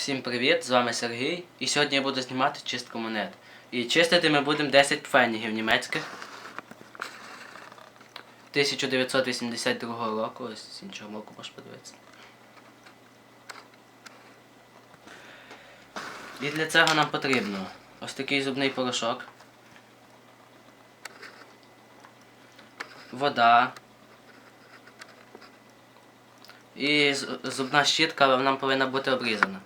Всім привіт, з вами Сергій. І сьогодні я буду знімати чистку монет. І чистити ми будемо 10 пфенігів німецьких. 1982 року, ось з іншого року можеш подивитися. І для цього нам потрібно ось такий зубний порошок. Вода. І зубна щітка але повинна бути обрізана.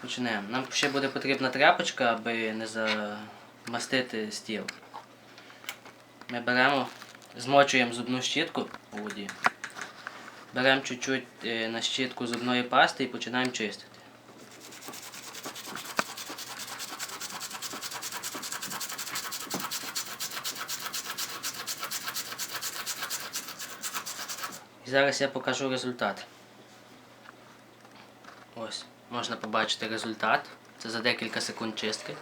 Почнемо. Нам ще буде потрібна тряпочка, аби не замастити стіл. Ми беремо, змочуємо зубну щітку у воді. Беремо чуть-чуть е, на щітку зубної пасти і починаємо чистити. І зараз я покажу результат. Ось, можна побачити результат. Це за декілька секунд чистки.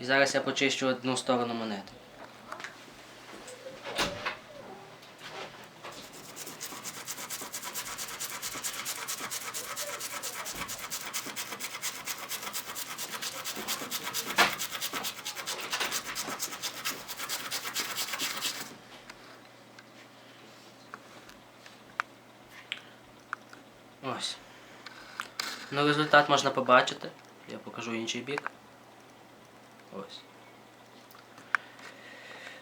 І зараз я почищу одну сторону монети. Ось. Ну, результат можна побачити. Я покажу інший бік. Ось.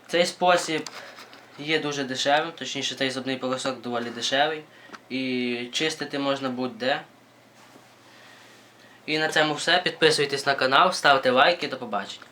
Цей спосіб є дуже дешевим, точніше цей зубний порошок доволі дешевий. І чистити можна будь-де. І на цьому все. Підписуйтесь на канал, ставте лайки, до побачення.